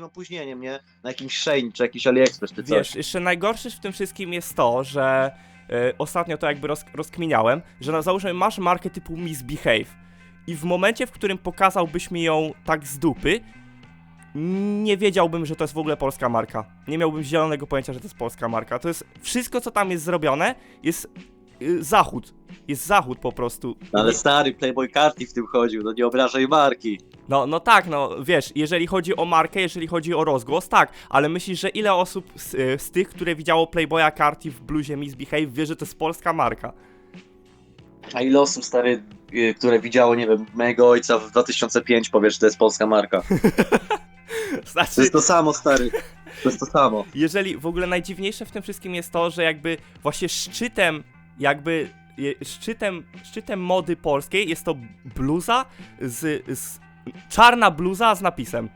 dwuletnim opóźnieniem, nie? Na jakimś Shein, czy jakiś AliExpress, czy coś. Wiesz, jeszcze najgorsze w tym wszystkim jest to, że e, ostatnio to jakby roz, rozkminiałem, że na załóżmy masz markę typu Misbehave i w momencie, w którym pokazałbyś mi ją tak z dupy, nie wiedziałbym, że to jest w ogóle polska marka. Nie miałbym zielonego pojęcia, że to jest polska marka. To jest wszystko, co tam jest zrobione, jest y, zachód. Jest zachód po prostu. No, ale stary, Playboy Carti w tym chodził, no nie obrażaj marki. No, no tak, no wiesz, jeżeli chodzi o markę, jeżeli chodzi o rozgłos, tak, ale myślisz, że ile osób z, y, z tych, które widziało Playboya Carti w bluzie Misbehave wie, że to jest polska marka? A ile osób, stary, y, które widziało, nie wiem, mojego ojca w 2005 powie, że to jest polska marka. To Znaczy, jest to samo, stary. To jest to samo. jeżeli w ogóle najdziwniejsze w tym wszystkim jest to, że jakby właśnie szczytem, jakby szczytem, szczytem mody polskiej jest to bluza z, z czarna bluza z napisem.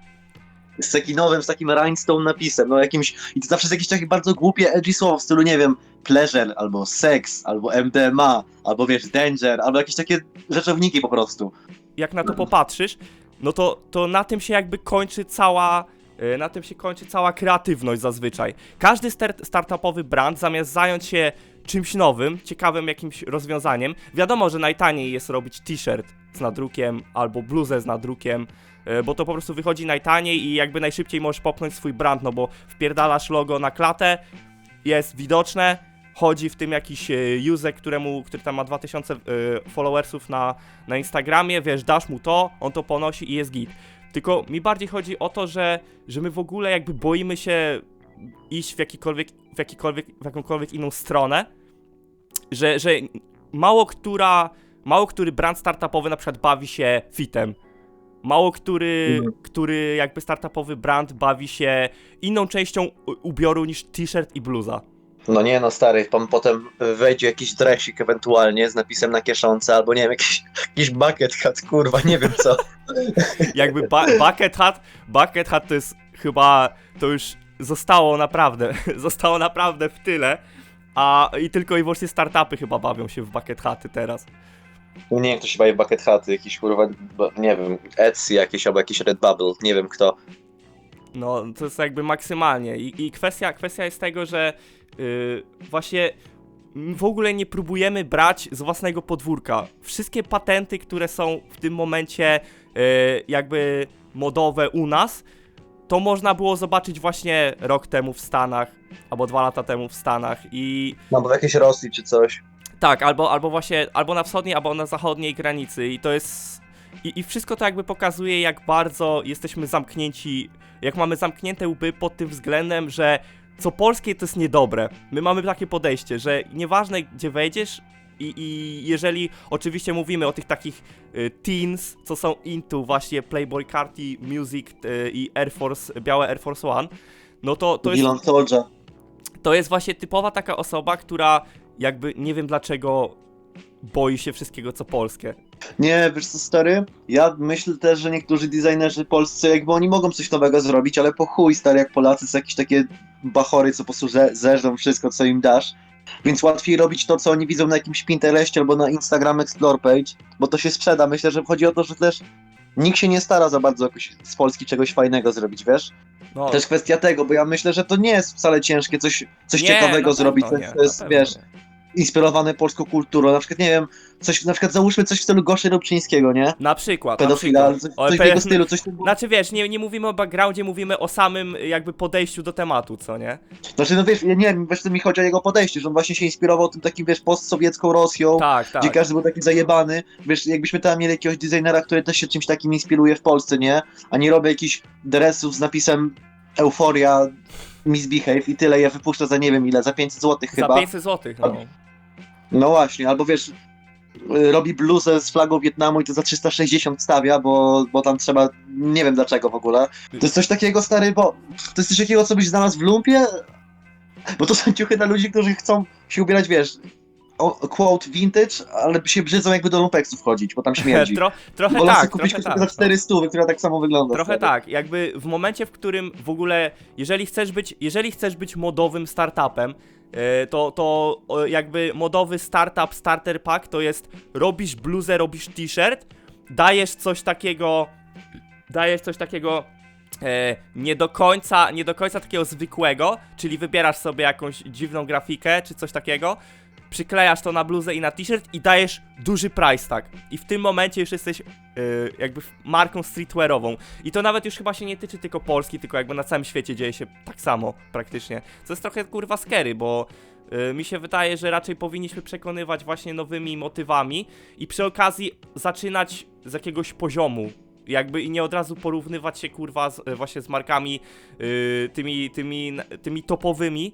Z takim nowym, z takim rhinestone napisem, no jakimś, i to zawsze jest jakieś takie bardzo głupie, edgy słowo w stylu, nie wiem, pleasure, albo sex, albo MDMA, albo wiesz, danger, albo jakieś takie rzeczowniki po prostu. jak na to popatrzysz, no to, to na tym się jakby kończy cała. e, Na tym się kończy cała kreatywność zazwyczaj. Każdy start, startupowy brand zamiast zająć się czymś nowym, ciekawym jakimś rozwiązaniem, wiadomo, że najtaniej jest robić t-shirt z nadrukiem albo bluzę z nadrukiem, e, bo to po prostu wychodzi najtaniej i jakby najszybciej możesz popchnąć swój brand, no bo wpierdalasz logo na klatę, jest widoczne, chodzi w tym jakiś e, user, któremu, który tam ma 2000 e, followersów na, na Instagramie, wiesz, dasz mu to, on to ponosi i jest git. Tylko mi bardziej chodzi o to, że, że my w ogóle jakby boimy się iść w jakikolwiek, w jakikolwiek, w jakąkolwiek inną stronę, że, że mało która, mało który brand startupowy na przykład bawi się fitem. Mało który, Mhm. który jakby startupowy brand bawi się inną częścią ubioru niż t-shirt i bluza. No nie no, stary, pan potem wejdzie jakiś dresik ewentualnie z napisem na kieszonce, albo nie wiem, jakiś, jakiś bucket hat, kurwa, nie wiem co. Jakby ba bucket hat, bucket hat to jest chyba, to już zostało naprawdę, zostało naprawdę w tyle, a i tylko i wyłącznie startupy chyba bawią się w bucket haty teraz. Nie wiem, kto się bawi w bucket haty, jakiś kurwa, nie wiem, Etsy jakieś, albo jakiś Redbubble, nie wiem kto. No, to jest jakby maksymalnie. I, i kwestia, kwestia jest tego, że yy, właśnie w ogóle nie próbujemy brać z własnego podwórka. Wszystkie patenty, które są w tym momencie yy, jakby modowe u nas, to można było zobaczyć właśnie rok temu w Stanach, albo dwa lata temu w Stanach i No bo w jakiejś Rosji czy coś. tak, albo, albo właśnie, albo na wschodniej, albo na zachodniej granicy i to jest... I, I wszystko to jakby pokazuje, jak bardzo jesteśmy zamknięci, jak mamy zamknięte łby pod tym względem, że co polskie to jest niedobre. My mamy takie podejście, że nieważne gdzie wejdziesz i, i jeżeli oczywiście mówimy o tych takich y, teens, co są into właśnie Playboy Carti, Music y, i Air Force, białe Air Force One, no to to jest Dylan Soldier. to jest właśnie typowa taka osoba, która jakby nie wiem dlaczego boi się wszystkiego co polskie. Nie, wiesz co, stary? Ja myślę też, że niektórzy designerzy polscy, jakby oni mogą coś nowego zrobić, ale po chuj, stary, jak Polacy są jakieś takie bachory, co po prostu ze- zeżrą wszystko, co im dasz. Więc łatwiej robić to, co oni widzą na jakimś Pinterestie albo na Instagram Explore Page, bo to się sprzeda. Myślę, że chodzi o to, że też nikt się nie stara za bardzo jakoś z Polski czegoś fajnego zrobić, wiesz? No, Też kwestia tego, bo ja myślę, że to nie jest wcale ciężkie coś, coś nie, ciekawego na zrobić, pewno nie, co jest, wiesz. Inspirowane polską kulturą. Na przykład, nie wiem, coś, na przykład załóżmy coś w stylu Goszy Rubczyńskiego, nie? Na przykład, na Pedofila, przykład. coś, w jego stylu, coś tam. Znaczy wiesz, nie, nie mówimy o backgroundzie, mówimy o samym jakby podejściu do tematu, co nie? Znaczy, no wiesz, ja nie wiem, wiesz, co mi chodzi o jego podejście, że on właśnie się inspirował tym takim, wiesz, postsowiecką Rosją, Tak, tak. gdzie każdy był taki zajebany. Wiesz, jakbyśmy tam mieli jakiegoś designera, który też się czymś takim inspiruje w Polsce, nie? A nie robi jakichś dresów z napisem Euforia, Misbehave i tyle, je wypuszcza za nie wiem ile, za 500 zł Za chyba. 500 zł, no. No właśnie, albo wiesz, robi bluzę z flagą Wietnamu i to za 360 stawia, bo, bo tam trzeba, nie wiem dlaczego w ogóle. To jest coś takiego, stary, bo to jest coś takiego, co byś znalazł w lumpie? Bo to są ciuchy dla ludzi, którzy chcą się ubierać, wiesz, o, quote vintage, ale się brzydzą jakby do lumpeksów chodzić, bo tam śmierdzi. Tro, trochę sobie tak, kupić trochę tak. za 400, która tak samo wygląda. Trochę stary. tak, jakby w momencie, w którym w ogóle, jeżeli chcesz być, jeżeli chcesz być modowym startupem, to, to o, jakby modowy startup, starter pack to jest robisz bluzę, robisz t-shirt, dajesz coś takiego dajesz coś takiego e, nie do końca, nie do końca takiego zwykłego, czyli wybierasz sobie jakąś dziwną grafikę czy coś takiego, przyklejasz to na bluzę i na t-shirt i dajesz duży price tag. I w tym momencie już jesteś e, jakby marką streetwearową. I to nawet już chyba się nie tyczy tylko Polski, tylko jakby na całym świecie dzieje się tak samo praktycznie. Co jest trochę kurwa scary, bo e, mi się wydaje, że raczej powinniśmy przekonywać właśnie nowymi motywami i przy okazji zaczynać z jakiegoś poziomu. Jakby i nie od razu porównywać się kurwa z, e, właśnie z markami y, tymi, tymi, tymi topowymi,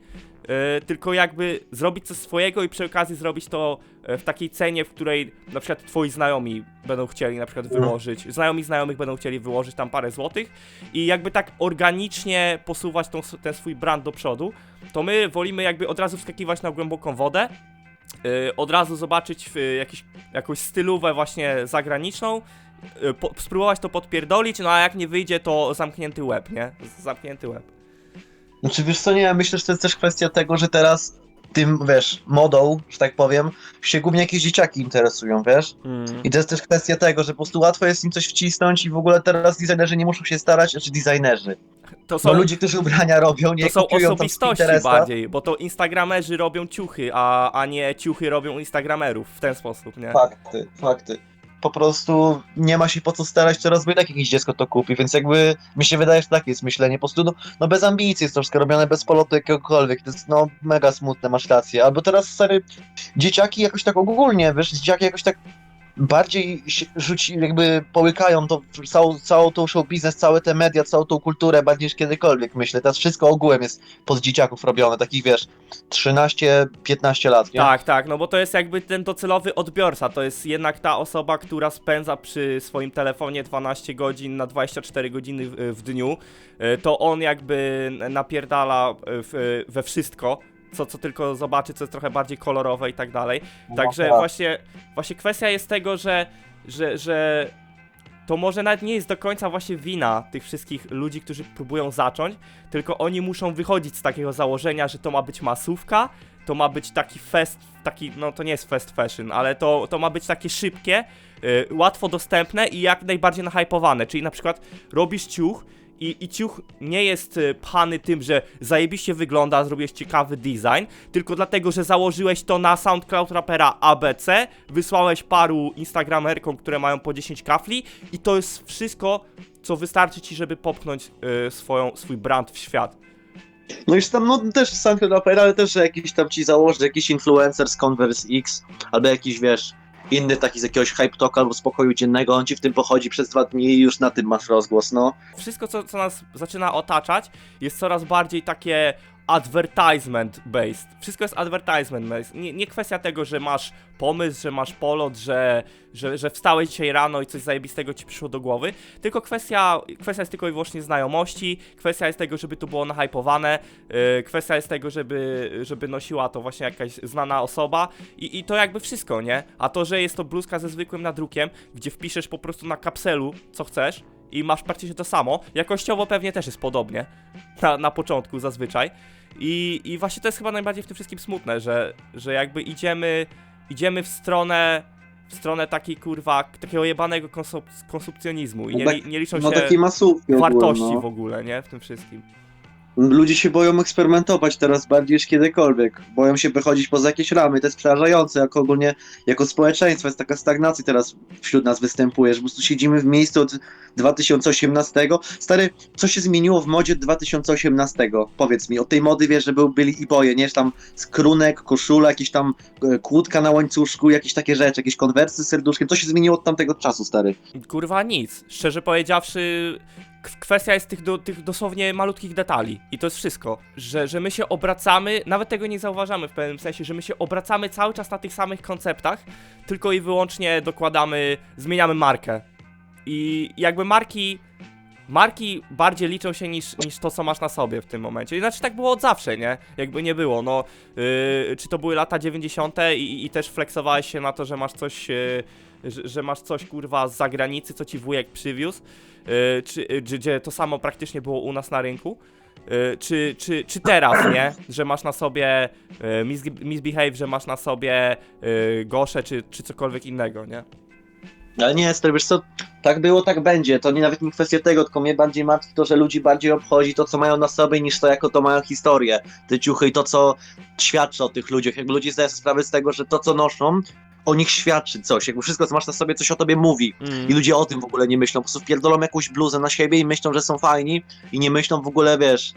y, tylko jakby zrobić coś swojego i przy okazji zrobić to w takiej cenie, w której na przykład twoi znajomi będą chcieli na przykład Mhm. wyłożyć, znajomi znajomych będą chcieli wyłożyć tam parę złotych i jakby tak organicznie posuwać tą, ten swój brand do przodu, to my wolimy jakby od razu wskakiwać na głęboką wodę, y, od razu zobaczyć jakiś, jakąś stylówę właśnie zagraniczną, po, spróbować to podpierdolić, no a jak nie wyjdzie, to zamknięty łeb, nie? Zamknięty łeb. Znaczy wiesz co, nie, ja myślę, że to jest też kwestia tego, że teraz tym, wiesz, modą, że tak powiem, się głównie jakieś dzieciaki interesują, wiesz? I to jest też kwestia tego, że po prostu łatwo jest im coś wcisnąć i w ogóle teraz designerzy nie muszą się starać, znaczy designerzy. To są, ludzie, którzy ubrania robią, nie to są osobistości bardziej, bo to instagramerzy robią ciuchy, a, a nie ciuchy robią instagramerów w ten sposób, nie? Fakty, fakty. Po prostu nie ma się po co starać teraz, bo i tak jakieś dziecko to kupi, więc jakby mi się wydaje, że takie jest myślenie. Po prostu no, no bez ambicji jest to wszystko robione, bez polotu jakiegokolwiek. To jest no mega smutne, masz rację. Albo teraz stary, dzieciaki jakoś tak ogólnie, wiesz, dzieciaki jakoś tak bardziej się rzuci, jakby połykają to całą, całą tą show biznes, całe te media, całą tą kulturę bardziej niż kiedykolwiek, myślę. Teraz wszystko ogółem jest pod dzieciaków robione, takich wiesz, 13-15 lat, nie? Tak, tak, no bo to jest jakby ten docelowy odbiorca, to jest jednak ta osoba, która spędza przy swoim telefonie 12 godzin na 24 godziny w, w dniu, E, to on jakby napierdala w, we wszystko, co, co tylko zobaczy, co jest trochę bardziej kolorowe i tak dalej. Także tak. właśnie, właśnie kwestia jest tego, że, że, że to może nawet nie jest do końca właśnie wina tych wszystkich ludzi, którzy próbują zacząć, tylko oni muszą wychodzić z takiego założenia, że to ma być masówka, to ma być taki fest, taki, no to nie jest fast fashion, ale to, to ma być takie szybkie, y, łatwo dostępne i jak najbardziej nahypowane, czyli na przykład robisz ciuch i, i ciuch nie jest y, pchany tym, że zajebiście wygląda, zrobiłeś ciekawy design, tylko dlatego, że założyłeś to na SoundCloud rapera ABC, wysłałeś paru instagramerkom, które mają po 10 kafli i to jest wszystko, co wystarczy ci, żeby popchnąć y, swoją, swój brand w świat. No już tam, no też SoundCloud Opera, ale też, że jakiś tam ci założy jakiś influencer z Converse X, albo jakiś, wiesz, inny taki z jakiegoś hype talk albo spokoju dziennego, on ci w tym pochodzi przez dwa dni i już na tym masz rozgłos, no. Wszystko, co, co nas zaczyna otaczać, jest coraz bardziej takie advertisement based. Wszystko jest advertisement based. Nie, nie kwestia tego, że masz pomysł, że masz polot, że, że, że wstałeś dzisiaj rano i coś zajebistego ci przyszło do głowy, tylko kwestia, kwestia jest tylko i wyłącznie znajomości, kwestia jest tego, żeby to było nahypowane, yy, kwestia jest tego, żeby, żeby nosiła to właśnie jakaś znana osoba i, i to jakby wszystko, nie? A to, że jest to bluzka ze zwykłym nadrukiem, gdzie wpiszesz po prostu na kapselu, co chcesz, i masz praktycznie to samo. Jakościowo pewnie też jest podobnie. Na, na początku zazwyczaj. I, I właśnie to jest chyba najbardziej w tym wszystkim smutne, że, że jakby idziemy, idziemy w stronę w stronę takiej kurwa, takiego jebanego konsup konsumpcjonizmu i nie, No nie liczą No się masówki wartości w ogóle, nie? W tym wszystkim. Ludzie się boją eksperymentować teraz bardziej niż kiedykolwiek. Boją się wychodzić poza jakieś ramy. To jest przerażające, jak ogólnie jako społeczeństwo. Jest taka stagnacja teraz wśród nas występuje, że po prostu siedzimy w miejscu od 2018. Stary, co się zmieniło w modzie 2018? Powiedz mi, od tej mody wiesz, że był, byli i boje, nie? Tam skrunek, koszula, jakieś tam e, kłódka na łańcuszku, jakieś takie rzeczy, jakieś konwersy z serduszkiem. Co się zmieniło od tamtego czasu, stary? Kurwa nic. Szczerze powiedziawszy, kwestia jest tych, do, tych dosłownie malutkich detali. I to jest wszystko. Że, że my się obracamy, nawet tego nie zauważamy w pewnym sensie, że my się obracamy cały czas na tych samych konceptach, tylko i wyłącznie dokładamy, zmieniamy markę. I jakby marki. Marki bardziej liczą się niż, niż to, co masz na sobie w tym momencie. Znaczy tak było od zawsze, nie? Jakby nie było, no. Yy, czy to były lata 90. i, i też flexowałeś się na to, że masz coś. Yy, że, że masz coś kurwa z zagranicy, co ci wujek przywiózł, yy, czy, yy, gdzie to samo praktycznie było u nas na rynku. Yy, czy, czy, czy teraz, nie? Że masz na sobie yy, mis, misbehave, że masz na sobie yy, gosze, czy, czy cokolwiek innego, nie? Ale nie, stary, wiesz co, tak było, tak będzie. To nie nawet nie kwestia tego, tylko mnie bardziej martwi to, że ludzi bardziej obchodzi to, co mają na sobie, niż to, jako to mają historię. Te ciuchy i to, co świadczy o tych ludziach. Jakby ludzie zdają sobie sprawę z tego, że to, co noszą, o nich świadczy coś. Jakby wszystko, co masz na sobie, coś o tobie mówi. Mm. I ludzie o tym w ogóle nie myślą. Po prostu wpierdolą jakąś bluzę na siebie i myślą, że są fajni i nie myślą w ogóle, wiesz,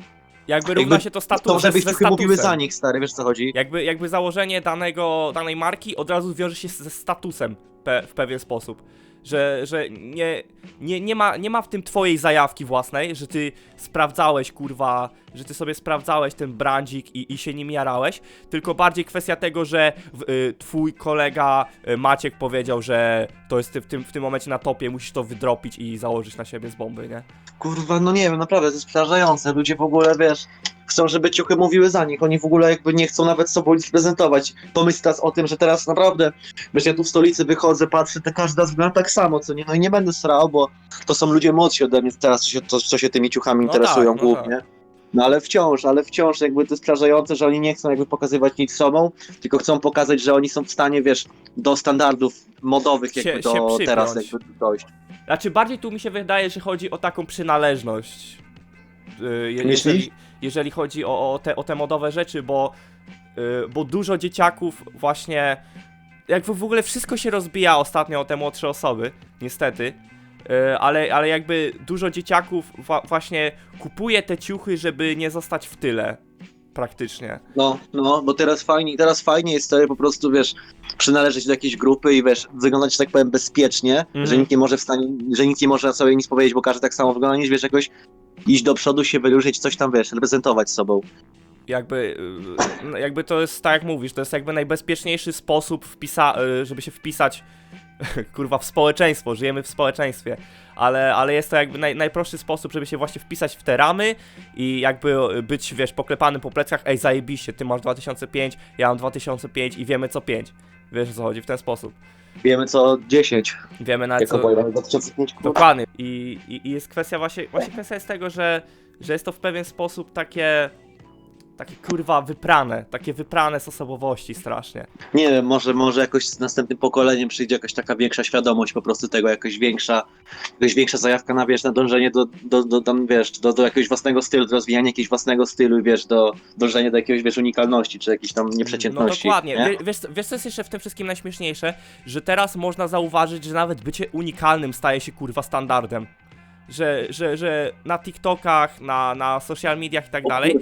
Jakby równa jakby się to status to, żeby ich ciuchy mówiły za nich, stary, wiesz co chodzi? Jakby, jakby założenie danego, danej marki od razu wiąże się ze statusem pe, w pewien sposób. Że, że nie, nie, nie, ma, nie ma w tym twojej zajawki własnej, że ty sprawdzałeś, kurwa, że ty sobie sprawdzałeś ten brandzik i, i się nim jarałeś, tylko bardziej kwestia tego, że y, twój kolega y, Maciek powiedział, że to jest ty w tym, w tym momencie na topie, musisz to wydropić i założyć na siebie z bomby, nie? Kurwa, no nie wiem, naprawdę, to jest przerażające. Ludzie w ogóle, wiesz, chcą, żeby ciuchy mówiły za nich. Oni w ogóle jakby nie chcą nawet sobą nic prezentować. Pomyśl teraz o tym, że teraz naprawdę, wiesz, ja tu w stolicy wychodzę, patrzę, to każda wygląda tak samo, co nie? No i nie będę srał, bo to są ludzie młodsi ode mnie teraz, co się, co, co się tymi ciuchami No interesują tak, no głównie. No ale wciąż, ale wciąż jakby to jest przerażające, że oni nie chcą jakby pokazywać nic sobą, tylko chcą pokazać, że oni są w stanie, wiesz, do standardów modowych jakby Się- do się teraz jakby dojść. Znaczy, bardziej tu mi się wydaje, że chodzi o taką przynależność. Yy, jeżeli, jeżeli chodzi o, o, te, o te modowe rzeczy, bo, yy, bo dużo dzieciaków właśnie. Jakby w ogóle wszystko się rozbija ostatnio o te młodsze osoby, niestety. Yy, ale, ale jakby dużo dzieciaków właśnie kupuje te ciuchy, żeby nie zostać w tyle. Praktycznie. No, no, bo teraz fajnie, teraz fajnie jest sobie po prostu, wiesz, przynależeć do jakiejś grupy i wiesz, wyglądać, tak powiem, bezpiecznie, Mhm. że nikt nie może w stanie, że nikt nie może sobie nic powiedzieć, bo każdy tak samo wygląda, niż wiesz, jakoś iść do przodu, się wyróżnić, coś tam, wiesz, reprezentować sobą. jakby, y, no jakby to jest tak jak mówisz, to jest jakby najbezpieczniejszy sposób wpisa y, żeby się wpisać kurwa w społeczeństwo, żyjemy w społeczeństwie, ale, ale jest to jakby naj, najprostszy sposób, żeby się właśnie wpisać w te ramy i jakby być, wiesz, poklepany po plecach, ej zajebiście, ty masz 2005, ja mam 2005 i wiemy co 5. Wiesz o co chodzi, w ten sposób. Wiemy co 10, Wiemy jako co... boy, mamy 2005, kurwa. Dokładnie. I, i, I jest kwestia właśnie, właśnie kwestia jest tego, że, że jest to w pewien sposób takie, takie kurwa wyprane, takie wyprane z osobowości strasznie. Nie wiem, może, może jakoś z następnym pokoleniem przyjdzie jakaś taka większa świadomość po prostu tego, jakaś większa, jakaś większa zajawka na, wiesz, na dążenie do, do, do tam, wiesz, do, do jakiegoś własnego stylu, do rozwijania jakiegoś własnego stylu i wiesz, do dążenia do jakiegoś, wiesz, unikalności, czy jakiejś tam No nieprzeciętności. dokładnie. nie? Wie, wiesz, wiesz co jest jeszcze w tym wszystkim najśmieszniejsze? Że teraz można zauważyć, że nawet bycie unikalnym staje się kurwa standardem. Że, że, że na TikTokach, na, na social mediach i tak dalej,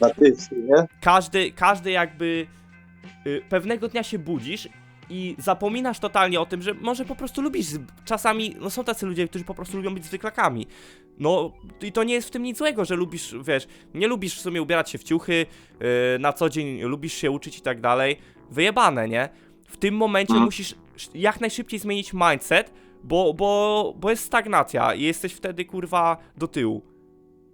każdy, każdy jakby y, pewnego dnia się budzisz i zapominasz totalnie o tym, że może po prostu lubisz. Czasami, no są tacy ludzie, którzy po prostu lubią być zwyklakami. No i to nie jest w tym nic złego, że lubisz, wiesz, nie lubisz w sumie ubierać się w ciuchy, y, na co dzień lubisz się uczyć i tak dalej. Wyjebane, nie? W tym momencie Mhm. musisz sz- jak najszybciej zmienić mindset, bo, bo, bo jest stagnacja i jesteś wtedy kurwa do tyłu.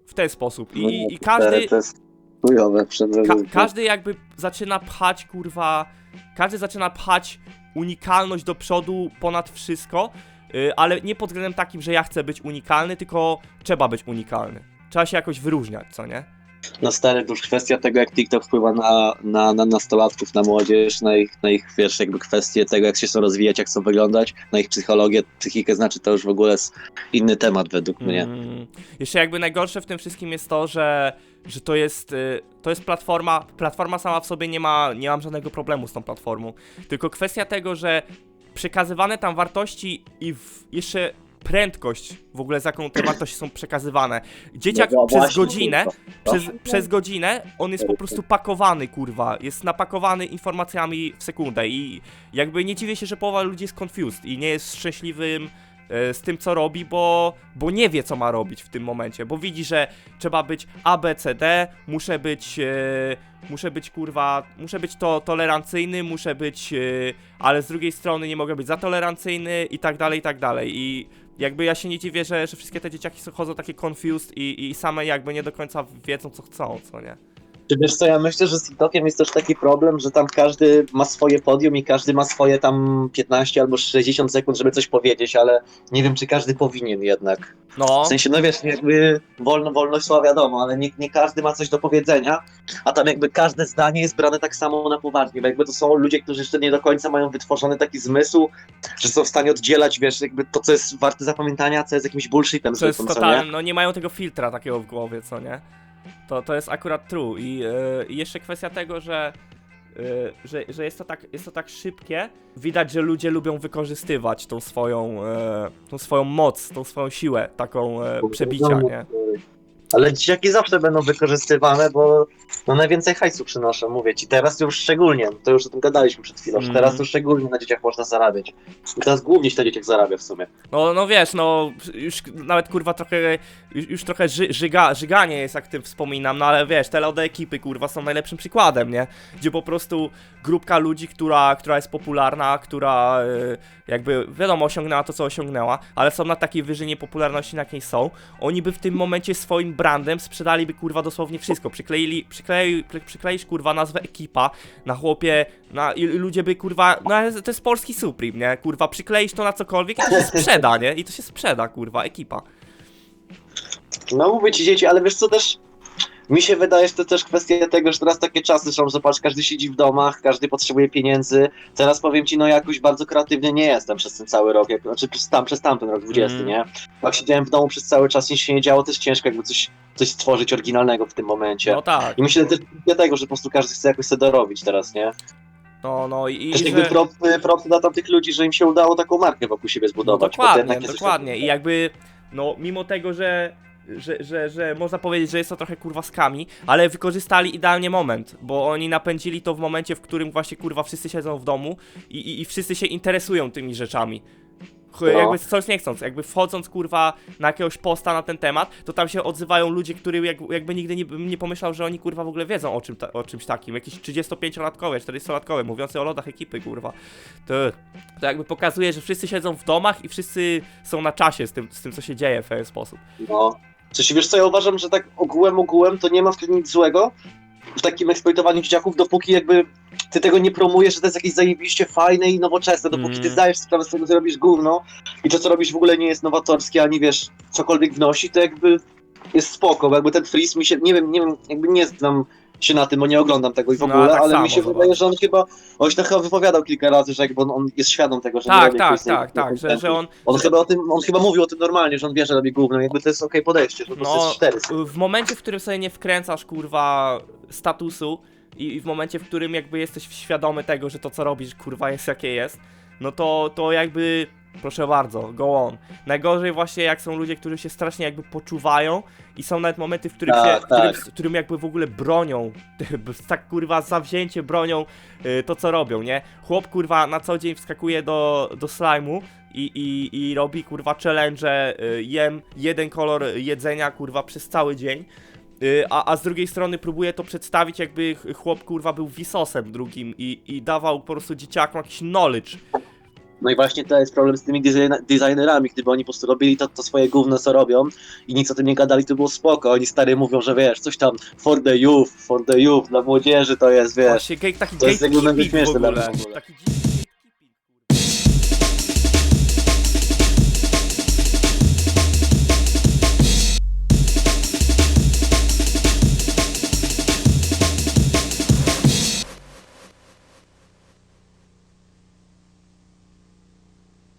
W ten sposób. I, No, i każdy, To jest chujowe Ka każdy jakby zaczyna pchać, kurwa. Każdy zaczyna pchać unikalność do przodu ponad wszystko, yy, ale nie pod względem takim, że ja chcę być unikalny, tylko trzeba być unikalny. Trzeba się jakoś wyróżniać, co nie? No stary, to już kwestia tego, jak TikTok wpływa na, na, na nastolatków, na młodzież, na ich, na ich, wiesz, jakby kwestie tego, jak się chcą rozwijać, jak chcą wyglądać, na ich psychologię, psychikę, znaczy to już w ogóle jest inny temat według mnie. Mm. Jeszcze jakby najgorsze w tym wszystkim jest to, że, że to jest y, to jest platforma, platforma sama w sobie nie ma, nie mam żadnego problemu z tą platformą, tylko kwestia tego, że przekazywane tam wartości i w, jeszcze prędkość w ogóle z jaką te wartości są przekazywane. Dzieciak No przez właśnie, godzinę, kurwa. przez, przez godzinę on jest po prostu pakowany, kurwa. Jest napakowany informacjami w sekundę i jakby nie dziwię się, że połowa ludzi jest confused i nie jest szczęśliwym e, z tym, co robi, bo, bo nie wie, co ma robić w tym momencie, bo widzi, że trzeba być A, B, C, D, muszę być, e, muszę być, kurwa, muszę być to tolerancyjny, muszę być, e, ale z drugiej strony nie mogę być za tolerancyjny i tak dalej, i tak dalej i jakby ja się nie dziwię, że, że wszystkie te dzieciaki są- chodzą takie confused i, i same jakby nie do końca wiedzą, co chcą, co nie? Czy wiesz co, ja myślę, że z TikTokiem jest też taki problem, że tam każdy ma swoje podium i każdy ma swoje tam 15 albo 60 sekund, żeby coś powiedzieć, ale nie wiem, czy każdy powinien jednak. No, W sensie, no wiesz, jakby wolno, wolność słowa wiadomo, ale nie, nie każdy ma coś do powiedzenia, a tam jakby każde zdanie jest brane tak samo na poważnie, bo jakby to są ludzie, którzy jeszcze nie do końca mają wytworzony taki zmysł, że są w stanie oddzielać, wiesz, jakby to, co jest warte zapamiętania, co jest jakimś bullshitem jest zwykłym, co totalnie, nie? no nie mają tego filtra takiego w głowie, co nie? To, to jest akurat true i i jeszcze kwestia tego, że, e, że, że jest, to tak, jest to tak szybkie, widać, że ludzie lubią wykorzystywać tą swoją, e, tą swoją moc, tą swoją siłę taką e, przebicia, nie? Ale dzieciaki zawsze będą wykorzystywane, bo no najwięcej hajsu przynoszą, mówię ci. Teraz już szczególnie, to już o tym gadaliśmy przed chwilą, że teraz to szczególnie na dzieciach można zarabiać. I teraz głównie się na dzieciach zarabia w sumie. No, no wiesz, no już nawet kurwa trochę, już, już trochę ży, żyga, żyganie jest jak tym wspominam, no ale wiesz, te LOD ekipy kurwa są najlepszym przykładem, nie? Gdzie po prostu grupka ludzi, która, która jest popularna, która e, jakby wiadomo osiągnęła to co osiągnęła, ale są na takiej wyżynie popularności na jakiej są, oni by w tym momencie swoim brandem sprzedaliby kurwa dosłownie wszystko, przykleili, przyklei, przy- przykleisz kurwa nazwę ekipa na chłopie, na, i ludzie by kurwa, no ale to jest polski Supreme, nie? Kurwa, przykleisz to na cokolwiek i to się sprzeda, nie? I to się sprzeda, kurwa, ekipa. No mówię ci dzieci, ale wiesz co też... Mi się wydaje, że to też kwestia tego, że teraz takie czasy są, że patrz, każdy siedzi w domach, każdy potrzebuje pieniędzy. Teraz powiem ci, no jakoś bardzo kreatywny nie jestem przez ten cały rok, jak, znaczy przez, tam, przez tamten rok 20, Mm. nie? Jak siedziałem w domu przez cały czas, nic się nie działo, też ciężko jakby coś, coś stworzyć oryginalnego w tym momencie. No tak, I myślę też dlatego, że po prostu każdy chce jakoś sobie dorobić teraz, nie? no, no i, Też jakby że... prop, prop dla tamtych ludzi, że im się udało taką markę wokół siebie No zbudować. to dokładnie, jest dokładnie. I jakby, no mimo tego, że, że, że, że można powiedzieć, że jest to trochę kurwa skami, ale wykorzystali idealnie moment, bo oni napędzili to w momencie, w którym właśnie kurwa wszyscy siedzą w domu i, i, i wszyscy się interesują tymi rzeczami. No. Jakby coś nie chcąc, jakby wchodząc kurwa na jakiegoś posta na ten temat, to tam się odzywają ludzie, którzy jak, jakby nigdy nie, nie pomyślał, że oni kurwa w ogóle wiedzą o, czym ta, o czymś takim. Jakieś 35-latkowe, 40-latkowe, mówiące o lodach ekipy, kurwa. To, to jakby pokazuje, że wszyscy siedzą w domach i wszyscy są na czasie z tym, z tym co się dzieje w pewien sposób. No. Coś wiesz co, ja uważam, że tak ogółem ogółem to nie ma w tym nic złego w takim eksploitowaniu dzieciaków, dopóki jakby ty tego nie promujesz, że to jest jakieś zajebiście fajne i nowoczesne, dopóki ty Mm. zdajesz sprawę z tego, co robisz gówno i to, co robisz w ogóle nie jest nowatorskie, ani wiesz, cokolwiek wnosi, to jakby jest spoko, bo jakby ten freeze mi się, nie wiem, nie wiem, jakby nie znam się na tym, bo nie oglądam tego i w No, ogóle, tak ale samo, mi się wydaje, że on chyba, on się to chyba wypowiadał kilka razy, że jakby on, on jest świadom tego, że nie Tak, robi tak, jakiegoś tak, tak, że, że on on chyba o tym, on chyba mówił o tym normalnie, że on wie, że robi gówno, jakby to jest okej podejście, że to No, jest cztery. w momencie, w którym sobie nie wkręcasz kurwa statusu i, i w momencie, w którym jakby jesteś świadomy tego, że to co robisz kurwa jest jakie jest, no to, to jakby proszę bardzo, go on. Najgorzej właśnie jak są ludzie, którzy się strasznie jakby poczuwają i są nawet momenty, w których, Tak, się, w którym, tak. w którym jakby w ogóle bronią, tak kurwa zawzięcie bronią y, to co robią, nie? Chłop kurwa na co dzień wskakuje do, do slime'u i, i, i robi kurwa challenge, y, jem jeden kolor jedzenia kurwa przez cały dzień. Y, A, a z drugiej strony próbuje to przedstawić, jakby ch- chłop kurwa był wisosem drugim i, i dawał po prostu dzieciakom jakiś knowledge. No i właśnie to jest problem z tymi design- designerami, gdyby oni po prostu robili to, to swoje gówno, co robią i nic o tym nie gadali, to było spoko. Oni stary mówią, że wiesz, coś tam for the youth, for the youth, dla młodzieży to jest, wiesz. Właśnie taki to jest jakby śmieszne dla mnie w ogóle.